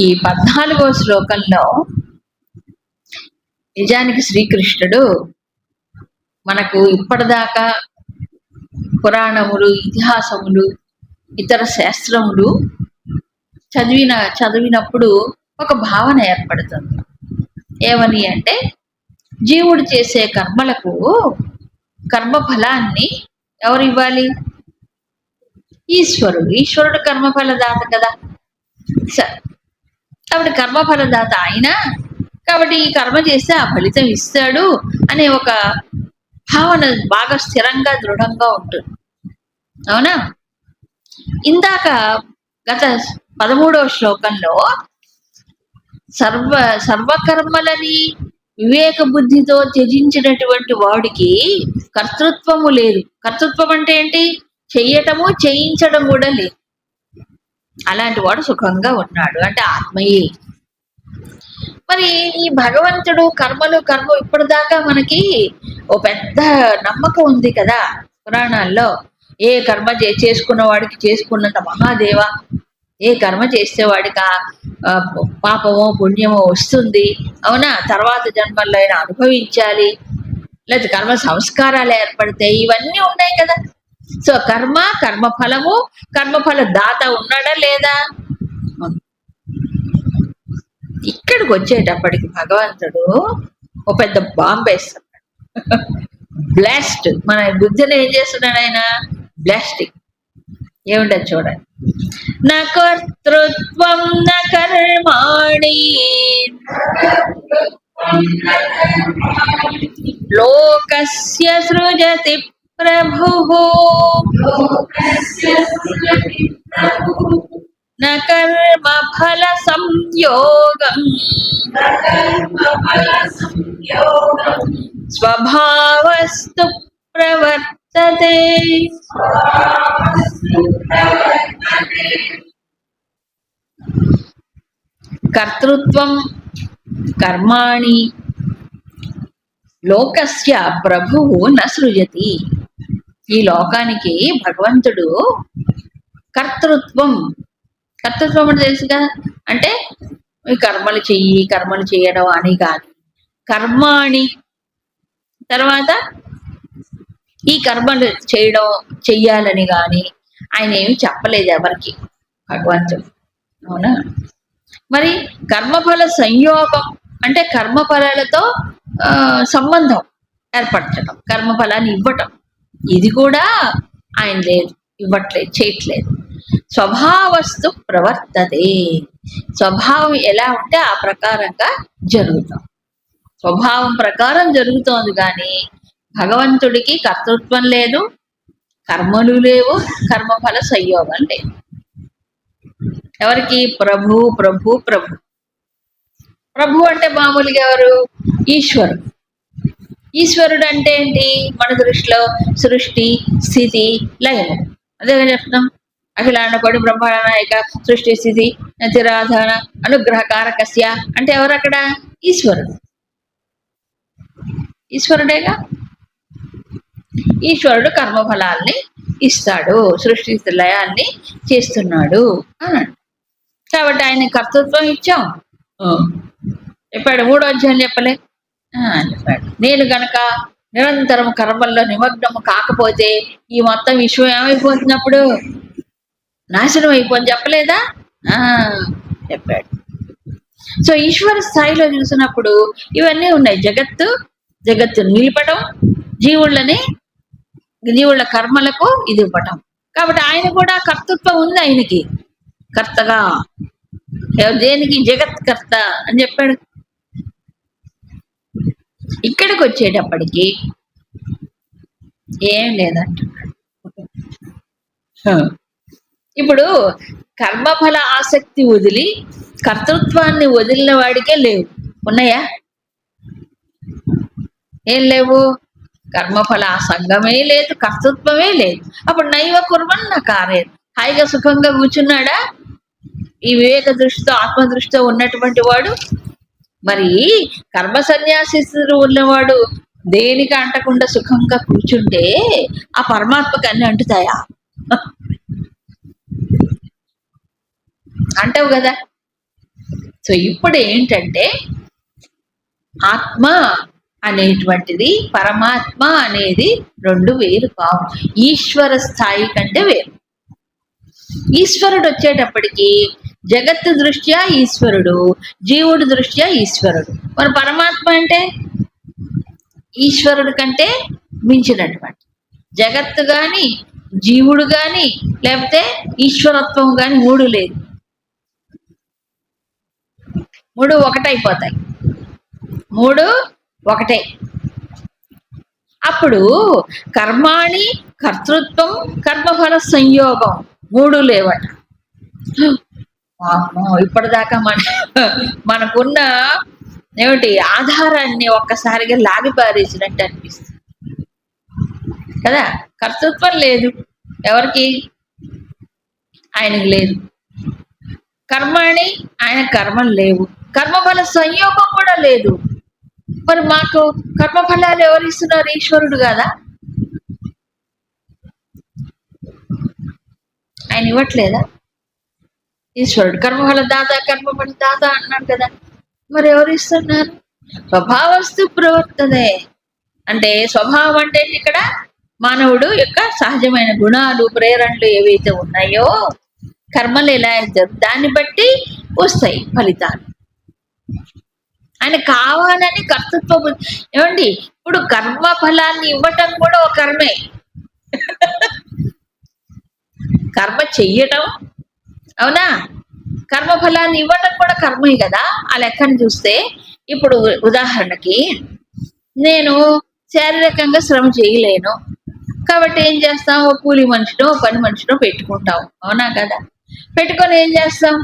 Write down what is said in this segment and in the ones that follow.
ఈ పద్నాలుగో శ్లోకంలో నిజానికి శ్రీకృష్ణుడు మనకు ఇప్పటిదాకా పురాణములు ఇతిహాసములు ఇతర శాస్త్రములు చదివిన చదివినప్పుడు ఒక భావన ఏర్పడుతుంది. ఏమని అంటే జీవుడు చేసే కర్మలకు కర్మ ఫలాన్ని ఎవరు ఇవ్వాలి? ఈశ్వరుడు. ఈశ్వరుడు కర్మఫలదాత కదా. కాబట్టి కర్మఫలదాత ఆయన. కాబట్టి ఈ కర్మ చేస్తే ఆ ఫలితం ఇస్తాడు అనే ఒక భావన బాగా స్థిరంగా దృఢంగా ఉంటుంది. అవునా? ఇందాక గత పదమూడవ శ్లోకంలో సర్వ సర్వకర్మలని వివేక బుద్ధితో త్యజించినటువంటి వాడికి కర్తృత్వము లేదు. కర్తృత్వం అంటే ఏంటి? చెయ్యటము చేయించడం కూడా లేదు. అలాంటి వాడు సుఖంగా ఉన్నాడు. అంటే ఆత్మయే. మరి ఈ భగవంతుడు కర్మలు కర్మ ఇప్పటిదాకా మనకి ఓ పెద్ద నమ్మకం ఉంది కదా పురాణాల్లో. ఏ కర్మ చే చేసుకున్న వాడికి చేసుకున్నంత మహాదేవ ఏ కర్మ చేస్తే వాడికి ఆ ఆ పాపమో పుణ్యమో వస్తుంది. అవునా? తర్వాత జన్మల్లో అయినా అనుభవించాలి. లేదా కర్మ సంస్కారాలు ఏర్పడతాయి ఇవన్నీ ఉన్నాయి కదా. సో కర్మ కర్మ ఫలము కర్మఫల దాత ఉన్నాడా లేదా? ఇక్కడికి వచ్చేటప్పటికి భగవంతుడు ఒక పెద్ద బాంబేస్తున్నాడు బ్లాస్ట్ మన బుద్ధిని ఏం చేస్తున్నాడు ఆయన? బ్లాస్టింగ్ ఏముండదు చూడండి. నా కర్తృత్వం నా కర్మాణి. లోకస్య సృజతి ప్రభు న కర్మ ఫల సంయోగం స్వభావస్తు ప్రవర్తతే కర్తృత్వం కర్మాణి లోకస్య ప్రభువు న సృజతి ఈ లోకానికి భగవంతుడు కర్తృత్వం. కర్తృత్వం అంటే తెలుసు కదా అంటే ఈ కర్మలు చెయ్యి కర్మలు చేయడం అని కాదు. కర్మాణి తర్వాత ఈ కర్మలు చేయడం చెయ్యాలని కానీ ఆయన ఏమి చెప్పలేదు ఎవరికి. భగవంతుడు. అవునా? మరి కర్మఫల సంయోగం అంటే కర్మఫలాలతో సంబంధం ఏర్పరచడం కర్మఫలాన్ని ఇవ్వటం. ఇది కూడా ఆయన లేదు ఇవ్వట్లేదు చేయట్లేదు. స్వభావస్తు ప్రవర్తతే. స్వభావం ఎలా ఉంటే ఆ ప్రకారంగా జరుగుతాం. స్వభావం ప్రకారం జరుగుతోంది కానీ భగవంతుడికి కర్తృత్వం లేదు కర్మలు లేవు కర్మఫల సంయోగం లేదు. ఎవరికి? ప్రభు ప్రభు ప్రభు. ప్రభు అంటే మామూలుగా ఎవరు? ఈశ్వరుడు. ఈశ్వరుడు అంటే ఏంటి? మన దృష్టిలో సృష్టి స్థితి లయము. అదే చెప్తున్నాం. అఖిలాండపడి కోటి బ్రహ్మాండ నాయక సృష్టి స్థితి నతిరాధన అనుగ్రహ కారకస్య అంటే ఎవరు అక్కడ ఈశ్వరుడు. ఈశ్వరుడేగా? ఈశ్వరుడు కర్మఫలాల్ని ఇస్తాడు సృష్టి లయాల్ని చేస్తున్నాడు అన్నాడు. కాబట్టి ఆయన కర్తృత్వం ఇచ్చాం. చెప్పాడు మూడో అధ్యాయం చెప్పలే. చెప్పాడు. నేను గనక నిరంతరం కర్మల్లో నిమగ్నము కాకపోతే ఈ మొత్తం విశ్వం ఏమైపోతున్నప్పుడు? నాశనం అయిపోని చెప్పలేదా? ఆ చెప్పాడు. సో ఈశ్వర స్థాయిలో చూసినప్పుడు ఇవన్నీ ఉన్నాయి. జగత్తు జగత్తు నిలపడం జీవుళ్ళని జీవుళ్ళ కర్మలకు ఇది ఇవ్వటం. కాబట్టి ఆయన కూడా కర్తృత్వం ఉంది ఆయనకి. కర్తగా. దేనికి? జగత్ కర్త అని చెప్పాడు. ఇక్కడికి వచ్చేటప్పటికి ఏం లేదంటున్నాడు హ. ఇప్పుడు కర్మఫల ఆసక్తి వదిలి కర్తృత్వాన్ని వదిలిన వాడికే లేవు. ఉన్నాయా? ఏం లేవు? కర్మఫల సంఘమే లేదు కర్తృత్వమే లేదు. అప్పుడు నైవ కుర్మన్ నా కారే హాయిగా సుఖంగా కూర్చున్నాడా? ఈ వివేక దృష్టితో ఆత్మ దృష్టితో ఉన్నటువంటి వాడు మరి కర్మ సన్యాసిస్తుడు ఉన్నవాడు దేనికి అంటకుండా సుఖంగా కూర్చుంటే ఆ పరమాత్మకి అన్ని అంటుతాయా? అంటావు కదా. సో ఇప్పుడు ఏంటంటే ఆత్మ అనేటువంటిది పరమాత్మ అనేది రెండు వేరు కావు. ఈశ్వర స్థాయి కంటే వేరు. ఈశ్వరుడు వచ్చేటప్పటికి జగత్తు దృష్ట్యా ఈశ్వరుడు జీవుడి దృష్ట్యా ఈశ్వరుడు. మరి పరమాత్మ అంటే ఈశ్వరుడు కంటే మించినటువంటి. జగత్తు గాని జీవుడు గాని లేకపోతే ఈశ్వరత్వం గాని మూడు లేదు. మూడు ఒకటైపోతాయి. మూడు ఒకటే. అప్పుడు కర్మాణి కర్తృత్వం కర్మఫల సంయోగం మూడు లేవట. ఇప్పటిదాకా మన మనకున్న ఏమిటి ఆధారాన్ని ఒక్కసారిగా లాగిపారేసినట్టు అనిపిస్తుంది. కదా? కర్తృత్వం లేదు. ఎవరికి? ఆయనకు లేదు. కర్మని ఆయన కర్మలు లేవు. కర్మఫల సంయోగం కూడా లేదు. మరి మాకు కర్మఫలాలు ఎవరు ఇస్తున్నారు? ఈశ్వరుడు కదా? ఆయన ఇవ్వట్లేదా? ఈశ్వరుడు కర్మఫల దాత కర్మఫల దాత అన్నాడు కదా. మరి ఎవరు ఇస్తున్నారు? స్వభావస్తు ప్రవర్తనే. అంటే స్వభావం అంటే ఇక్కడ మానవుడు యొక్క సహజమైన గుణాలు ప్రేరణలు ఏవైతే ఉన్నాయో కర్మలు ఎలా దాన్ని బట్టి వస్తాయి ఫలితాలు. ఆయన కావాలని కర్తృత్వ ఏమండి? ఇప్పుడు కర్మ ఫలాన్ని ఇవ్వటం కూడా ఒక కర్మే. కర్మ చెయ్యటం అవునా? కర్మ ఫలాన్ని ఇవ్వటం కూడా కర్మే కదా? ఆ లెక్కను చూస్తే ఇప్పుడు ఉదాహరణకి నేను శారీరకంగా శ్రమ చేయలేను. కాబట్టి ఏం చేస్తాం? ఓ కూలి మనిషినో ఓ పని మనిషినో పెట్టుకుంటాం. అవునా కదా? పెట్టుకొని ఏం చేస్తాం?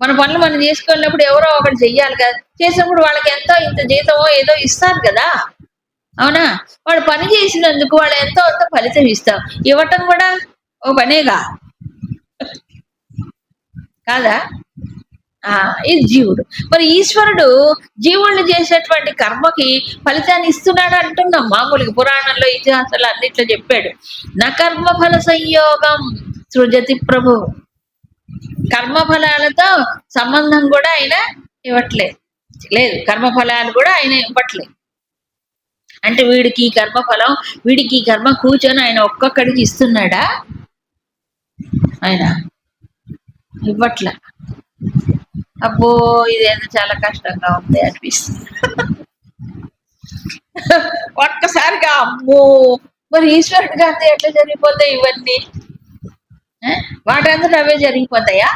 మన పనులు మనం చేసుకున్నప్పుడు ఎవరో ఒకటి చెయ్యాలి కదా. చేసినప్పుడు వాళ్ళకి ఎంతో ఇంత జీతమో ఏదో ఇస్తారు కదా? అవునా? వాడు పని చేసినందుకు వాళ్ళు ఎంతో అంత ఫలితం ఇస్తాం. ఇవ్వటం కూడా ఓ పనేగా కాదా? ఆ ఇది జీవుడు. మరి ఈశ్వరుడు జీవుళ్ళు చేసేటువంటి కర్మకి ఫలితాన్ని ఇస్తున్నాడు అంటున్నాం. మామూలుగా పురాణంలో ఇతిహాసాలు అన్నిట్లో చెప్పాడు. నా కర్మ ఫల సంయోగం సృజతి ప్రభు. కర్మఫలాలతో సంబంధం కూడా ఆయన ఇవ్వట్లేదు లేదు కర్మఫలాలు కూడా ఆయన ఇవ్వట్లేదు అంటే వీడికి కర్మఫలం వీడికి కర్మ కూర్చొని ఆయన ఒక్కొక్కడికి ఇస్తున్నాడా? ఆయన ఇవ్వట్లే. అబ్బో ఇదేదో చాలా కష్టంగా ఉంది అనిపిస్తుంది. ఒక్కసారిగా అమ్మో! మరి ఈశ్వరుడు గారి ఎట్లా జరిగిపోతాయి ఇవన్నీ? ఆ? వాటంతట అవే జరిగిపోతాయా?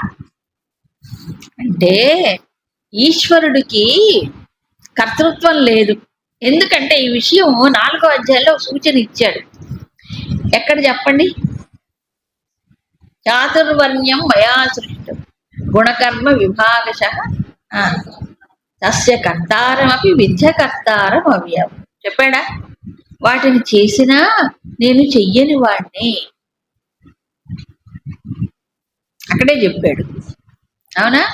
అంటే ఈశ్వరుడికి కర్తృత్వం లేదు. ఎందుకంటే ఈ విషయం నాలుగో అధ్యాయంలో సూచన ఇచ్చాడు. ఎక్కడ చెప్పండి? చాతుర్వర్ణ్యం మయా సృష్టం గుణకర్మ విభాగశ. తస్య కర్తారమపి విద్యకర్తారం అవ్యం చెప్పాడా? వాటిని చేసినా నేను చెయ్యని వాడిని అక్కడే చెప్పాడు. అవునా?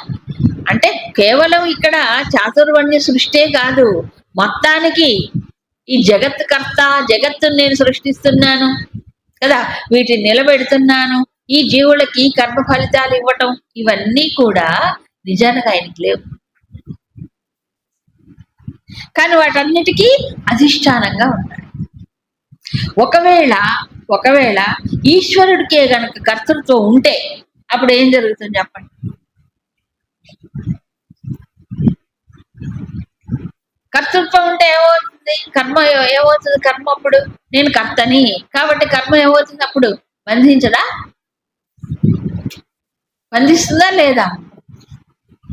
అంటే కేవలం ఇక్కడ చాతుర్వర్ణ్య సృష్టే కాదు. మొత్తానికి ఈ జగత్ కర్త జగత్తును నేను సృష్టిస్తున్నాను. కదా? వీటిని నిలబెడుతున్నాను. ఈ జీవులకి కర్మ ఫలితాలు ఇవ్వటం ఇవన్నీ కూడా నిజానికి ఆయనకి లేవు. కానీ వాటన్నిటికీ అధిష్టానంగా ఉన్నాడు ఒకవేళ ఒకవేళ ఈశ్వరుడికే గనక కర్తృత్వం ఉంటే అప్పుడు ఏం జరుగుతుంది చెప్పండి? కర్తృత్వం ఉంటే ఏమవుతుంది? కర్మ ఏమవుతుంది? కర్మ అప్పుడు నేను కర్తని. కాబట్టి కర్మ ఏమవుతుంది అప్పుడు? బంధించదా? అందిస్తుందా లేదా?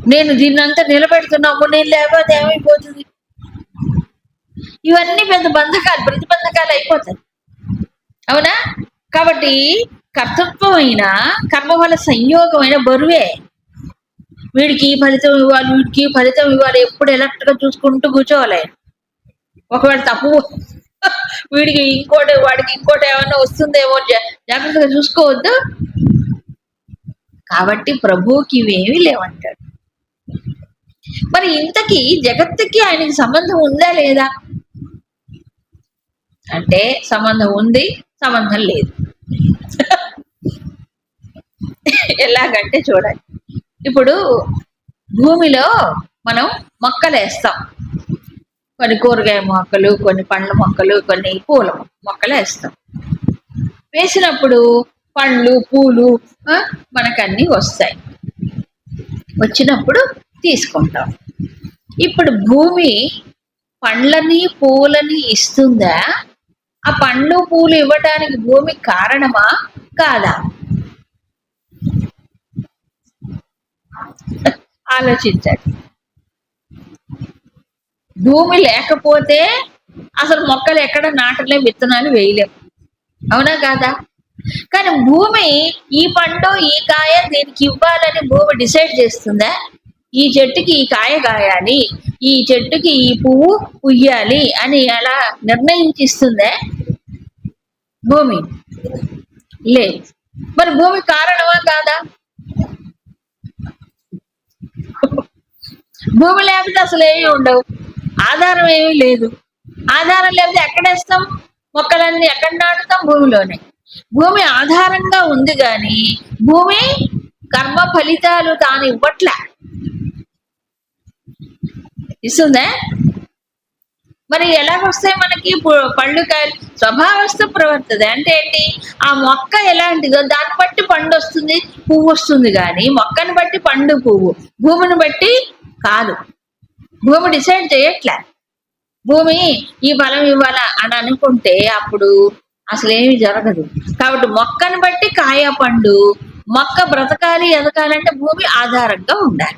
నేను దీన్నంతా నిలబెడుతున్నాము నేను లేకపోతే ఏమైపోతుంది? ఇవన్నీ పెద్ద బంధకాలు ప్రతిబంధకాలు అయిపోతాయి. అవునా? కాబట్టి కర్తృత్వమైన కర్మ వల్ల సంయోగమైన బరువే. వీడికి ఫలితం ఇవ్వాలి వీడికి ఫలితం ఇవ్వాలి ఎప్పుడు ఎలక్ట్గా చూసుకుంటూ కూర్చోవాలి. ఒకవేళ తప్పు వీడికి ఇంకోటి వాడికి ఇంకోటి ఏమైనా వస్తుందేమో జాగ్రత్తగా చూసుకోవద్దు. కాబట్టి ప్రభువుకి ఇవేమీ లేవంటాడు. మరి ఇంతకీ జగత్తుకి ఆయనకి సంబంధం ఉందా లేదా? అంటే సంబంధం ఉంది సంబంధం లేదు. ఎలాగంటే చూడండి. ఇప్పుడు భూమిలో మనం మొక్కలు వేస్తాం కొన్ని కూరగాయ మొక్కలు కొన్ని పండ్ల మొక్కలు కొన్ని పూల మొక్కలు వేస్తాం వేసినప్పుడు పండ్లు పూలు మనకన్నీ వస్తాయి. వచ్చినప్పుడు తీసుకుంటాం. ఇప్పుడు భూమి పండ్లని పూలని ఇస్తుందా? ఆ పండ్లు పూలు ఇవ్వటానికి భూమి కారణమా? కాదా? ఆలోచించండి. భూమి లేకపోతే అసలు మొక్కలు ఎక్కడ నాటలేం విత్తనాలు వేయలేం. అవునా కాదా? కానీ భూమి ఈ పండు ఈ కాయ దీనికి ఇవ్వాలని భూమి డిసైడ్ చేస్తుందా? ఈ చెట్టుకి ఈ కాయ కాయాలి ఈ చెట్టుకి ఈ పువ్వు పుయ్యాలి అని అలా నిర్ణయించిస్తుందే భూమి? లేదు మరి భూమి కారణమా కాదా? భూమి లేకపోతే అసలు ఏమీ ఉండవు. ఆధారం ఏమీ లేదు. ఆధారం లేకపోతే ఎక్కడేస్తాం మొక్కలన్నీ ఎక్కడ నాటుతాం? భూమిలోనే. భూమి ఆధారంగా ఉంది కానీ భూమి కర్మ ఫలితాలు తాను ఇవ్వట్లే. ఇస్తుందా? మరి ఎలాగొస్తాయి మనకి పళ్ళు కాయలు స్వభావస్థ ప్రవర్తది. అంటే ఏంటి? ఆ మొక్క ఎలాంటిదో దాన్ని బట్టి పండు వస్తుంది పువ్వు వస్తుంది కానీ మొక్కని బట్టి పండు పువ్వు. భూమిని బట్టి కాదు. భూమి డిసైడ్ చేయట్లే. భూమి ఈ ఫలం ఇవ్వాలా అని అనుకుంటే అప్పుడు అసలు ఏమి జరగదు. కాబట్టి మొక్కని బట్టి కాయ పండు మొక్క బ్రతకాలి ఎదగాలంటే భూమి ఆధారంగా ఉండాలి.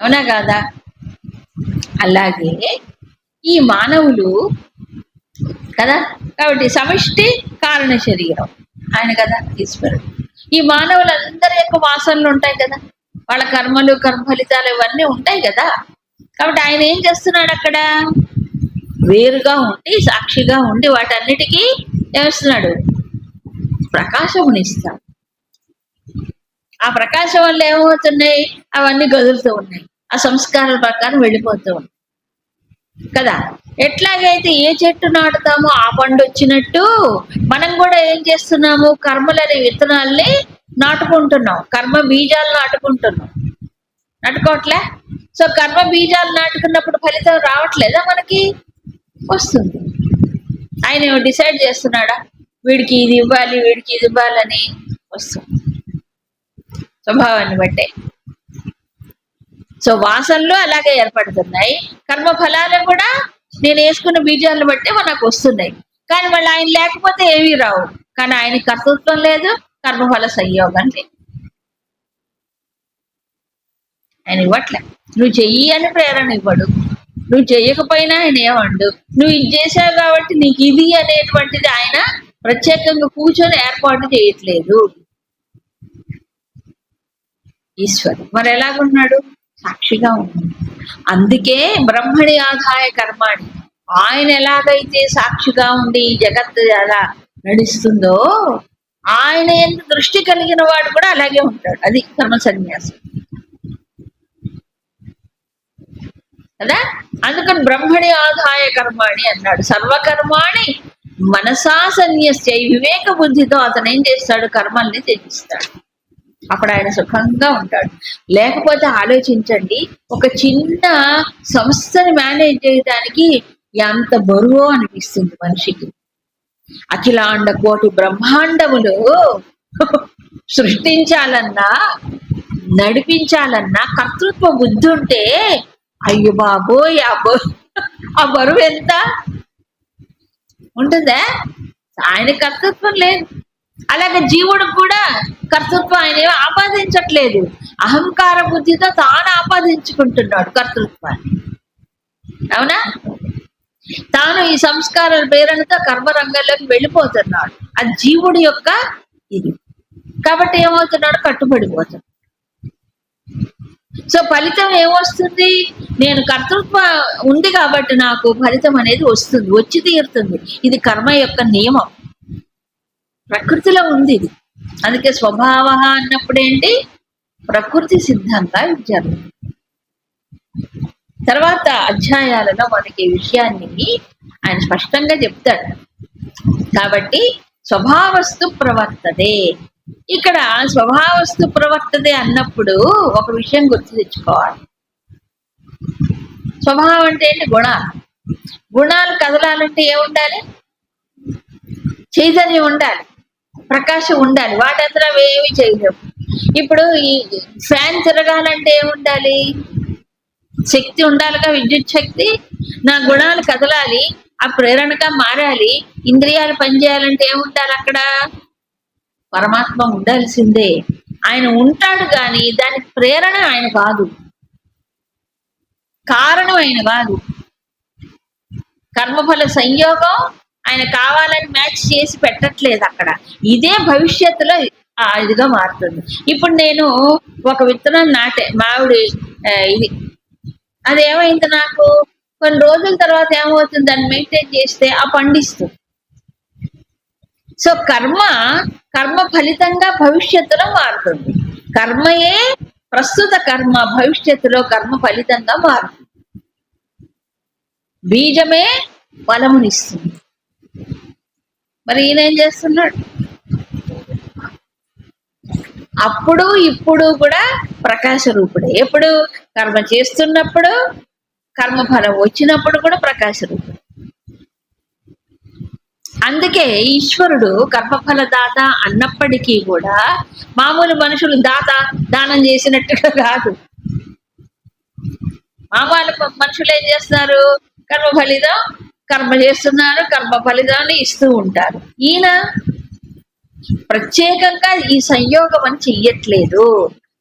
అవునా కాదా? అలాగే ఈ మానవులు కదా? కాబట్టి సమిష్టి కారణ శరీరం. ఆయన కదా? ఈశ్వరుడు. ఈ మానవులందరి యొక్క వాసనలు ఉంటాయి కదా? వాళ్ళ కర్మలు కర్మ ఫలితాలు ఇవన్నీ ఉంటాయి కదా? కాబట్టి ఆయన ఏం చేస్తున్నాడు అక్కడ? వేరుగా ఉండి సాక్షిగా ఉండి వాటన్నిటికీ ఏమిస్తున్నాడు ప్రకాశమునిస్తాడు. ఆ ప్రకాశం వల్ల ఏమవుతున్నాయి? అవన్నీ గదులుతూ ఉన్నాయి. ఆ సంస్కారాల ప్రకారం వెళ్ళిపోతూ ఉన్నాయి. కదా? ఎట్లాగైతే ఏ చెట్టు నాటుతామో ఆ పండు వచ్చినట్టు మనం కూడా ఏం చేస్తున్నాము? కర్మలనే విత్తనాల్ని నాటుకుంటున్నాం. కర్మ బీజాలు నాటుకుంటున్నాం. నాటుకోవట్లే? సో కర్మ బీజాలు నాటుకున్నప్పుడు ఫలితం రావట్లేదా మనకి? వస్తుంది. ఆయన డిసైడ్ చేస్తున్నాడా? వీడికి ఇది ఇవ్వాలి వీడికి ఇది ఇవ్వాలని వస్తుంది. స్వభావాన్ని బట్టే. సో వాసనలు అలాగే ఏర్పడుతున్నాయి. కర్మ ఫలాలు కూడా నేను వేసుకున్న బీజాలను బట్టే మనకు వస్తున్నాయి. కానీ మళ్ళీ ఆయన లేకపోతే ఏమీ రావు. కానీ ఆయన కర్తృత్వం లేదు కర్మఫల సంయోగం లేదు. ఆయన ఇవ్వట్లే. నువ్వు చెయ్యి అని ప్రేరణ ఇవ్వడు. నువ్వు చేయకపోయినా ఆయన ఏమండు? నువ్వు ఇది చేశావు కాబట్టి నీకు ఇది అనేటువంటిది ఆయన ప్రత్యేకంగా కూర్చొని ఏర్పాటు చేయట్లేదు. ఈశ్వరు. మరి ఎలాగున్నాడు? సాక్షిగా ఉన్నాడు. అందుకే బ్రహ్మణి ఆదాయ కర్మాణి. ఆయన ఎలాగైతే సాక్షిగా ఉండి ఈ జగత్తు ఎలా నడుస్తుందో ఆయన దృష్టి కలిగిన వాడు కూడా అలాగే ఉంటాడు. అది కర్మ సన్యాసం. కదా? అందుకని బ్రహ్మణి ఆదాయ కర్మాణి అన్నాడు. సర్వకర్మాణి మనసా సన్యస్య వివేక బుద్ధితో అతను ఏం చేస్తాడు? కర్మల్ని త్యజిస్తాడు అప్పుడు ఆయన సుఖంగా ఉంటాడు. లేకపోతే ఆలోచించండి ఒక చిన్న సంస్థని మేనేజ్ చేయడానికి ఎంత బరువో అనిపిస్తుంది మనిషికి. అఖిలాండ కోటి బ్రహ్మాండములు సృష్టించాలన్నా నడిపించాలన్నా కర్తృత్వ బుద్ధి ఉంటే అయ్యో బాబోయ్ ఆ బరు ఆ బరువు ఎంత? ఉంటుందా? ఆయన కర్తృత్వం లేదు. అలాగే జీవుడు కూడా కర్తృత్వం ఆయన ఆపాదించట్లేదు. అహంకార బుద్ధితో తాను ఆపాదించుకుంటున్నాడు కర్తృత్వాన్ని. అవునా? తాను ఈ సంస్కారాల ప్రేరణతో కర్మరంగంలోకి వెళ్ళిపోతున్నాడు. అది జీవుడి యొక్క ఇది. కాబట్టి ఏమవుతున్నాడు? కట్టుబడిపోతున్నాడు. సో ఫలితం ఏమొస్తుంది? నేను కర్తృత్వ ఉంది కాబట్టి నాకు ఫలితం అనేది వస్తుంది వచ్చి తీరుతుంది. ఇది కర్మ యొక్క నియమం. ప్రకృతిలో ఉంది ఇది. అందుకే స్వభావ అన్నప్పుడు ఏంటి? ప్రకృతి సిద్ధంగా ఇది తర్వాత అధ్యాయాలలో మనకి విషయాన్ని ఆయన స్పష్టంగా చెప్తాడు. కాబట్టి స్వభావస్తు ప్రవర్తదే ఇక్కడ స్వభావస్తు ప్రవర్తతే అన్నప్పుడు ఒక విషయం గుర్తు తెచ్చుకోవాలి. స్వభావం అంటే ఏంటి? గుణాలు. గుణాలు కదలాలంటే ఏముండాలి? చైతన్యం ఉండాలి. ప్రకాశం ఉండాలి. వాటంతా అవి ఏమి చేయలేవు. ఇప్పుడు ఈ ఫ్యాన్ తిరగాలంటే ఏముండాలి? శక్తి ఉండాలిగా విద్యుత్ శక్తి. నా గుణాలు కదలాలి ఆ ప్రేరణగా మారాలి ఇంద్రియాలు పనిచేయాలంటే ఏముండాలి అక్కడ? పరమాత్మ ఉండాల్సిందే. ఆయన ఉంటాడు కానీ దానికి ప్రేరణ ఆయన కాదు. కారణం ఆయన కాదు. కర్మఫల సంయోగం ఆయన కావాలని మ్యాచ్ చేసి పెట్టట్లేదు అక్కడ. ఇదే భవిష్యత్తులో ఇదిగా మారుతుంది. ఇప్పుడు నేను ఒక విత్తనం నాటే మామిడి ఇది. అది ఏమైంది నాకు? కొన్ని రోజుల తర్వాత ఏమవుతుంది? దాన్ని మెయింటైన్ చేస్తే ఆ పండిస్తుంది. సో కర్మ కర్మ ఫలితంగా భవిష్యత్తులో మారుతుంది. కర్మయే ప్రస్తుత కర్మ భవిష్యత్తులో కర్మ ఫలితంగా మారుతుంది. బీజమే ఫలమునిస్తుంది. మరి ఈయన ఏం చేస్తున్నాడు? అప్పుడు ఇప్పుడు కూడా ప్రకాశ రూపుడే. ఎప్పుడు? కర్మ చేస్తున్నప్పుడు కర్మఫలం వచ్చినప్పుడు కూడా ప్రకాశ రూపుడు అందుకే ఈశ్వరుడు కర్మఫల దాత అన్నప్పటికీ కూడా మామూలు మనుషులు దాత దానం చేసినట్టుగా కాదు. మామూలు మనుషులు ఏం చేస్తున్నారు కర్మ ఫలితం కర్మ చేస్తున్నారు కర్మ ఫలితాన్ని ఇస్తూ ఉంటారు. ఈయన ప్రత్యేకంగా ఈ సంయోగం అని చెయ్యట్లేదు.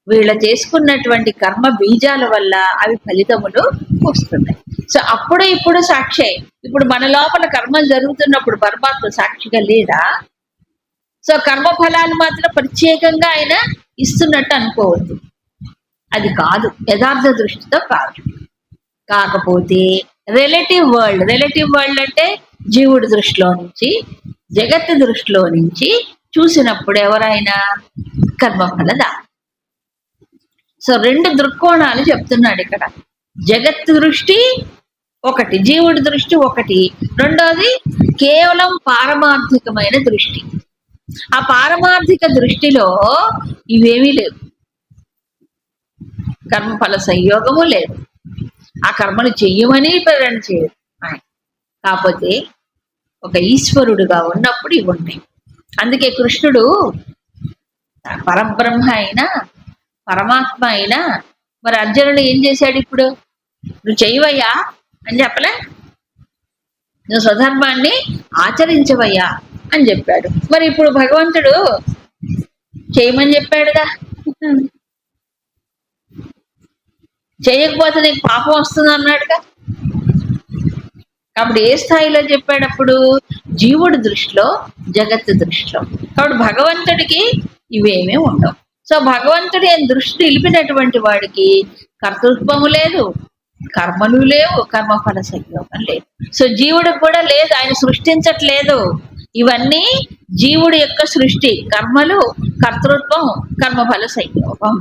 వీళ్ళ చేసుకున్నటువంటి కర్మ బీజాల వల్ల అవి ఫలితములు వస్తున్నాయి. సో అప్పుడు ఇప్పుడు సాక్షి ఇప్పుడు మన లోపల కర్మలు జరుగుతున్నప్పుడు పరమాత్మ సాక్షిగా లేడా? సో కర్మ ఫలాలు మాత్రం ప్రత్యేకంగా ఆయన ఇస్తున్నట్టు అనుకోవద్దు. అది కాదు. యథార్థ దృష్టితో కాదు. కాకపోతే రిలేటివ్ వరల్డ్ రిలేటివ్ వరల్డ్ అంటే జీవుడి దృష్టిలో నుంచి జగత్తు దృష్టిలో నుంచి చూసినప్పుడు ఎవరైనా కర్మఫలదా సో రెండు దృక్కోణాలు చెప్తున్నాడు ఇక్కడ. జగత్ దృష్టి ఒకటి. జీవుడి దృష్టి ఒకటి. రెండోది కేవలం పారమార్థికమైన దృష్టి. ఆ పారమార్థిక దృష్టిలో ఇవేమీ లేవు. కర్మఫల సంయోగము లేదు. ఆ కర్మలు చెయ్యమని ప్రేరణ చేయదు కాకపోతే ఒక ఈశ్వరుడుగా ఉన్నప్పుడు ఇవి ఉంటాయి. అందుకే కృష్ణుడు పరబ్రహ్మ అయినా పరమాత్మ అయినా మరి అర్జునుడు ఏం చేశాడు ఇప్పుడు? నువ్వు చెయ్యవయ్యా? అని చెప్పలే? నువ్వు స్వధర్మాన్ని ఆచరించవయ్యా అని చెప్పాడు. మరి ఇప్పుడు భగవంతుడు చేయమని చెప్పాడుగా? చేయకపోతే నీకు పాపం వస్తుంది అన్నాడుగా. కాబట్టి ఏ స్థాయిలో చెప్పాడప్పుడు? జీవుడి దృష్టిలో జగత్తు దృష్టిలో. కాబట్టి భగవంతుడికి ఇవేమీ ఉండవు. సో భగవంతుడి ఆయన దృష్టి నిలిపినటువంటి వాడికి కర్తృత్వము లేదు కర్మలు లేవు కర్మఫల సంయోగం లేదు. సో జీవుడికి కూడా లేదు ఆయన సృష్టించట్లేదు. ఇవన్నీ జీవుడి యొక్క సృష్టి కర్మలు కర్తృత్వం కర్మఫల సంయోగం.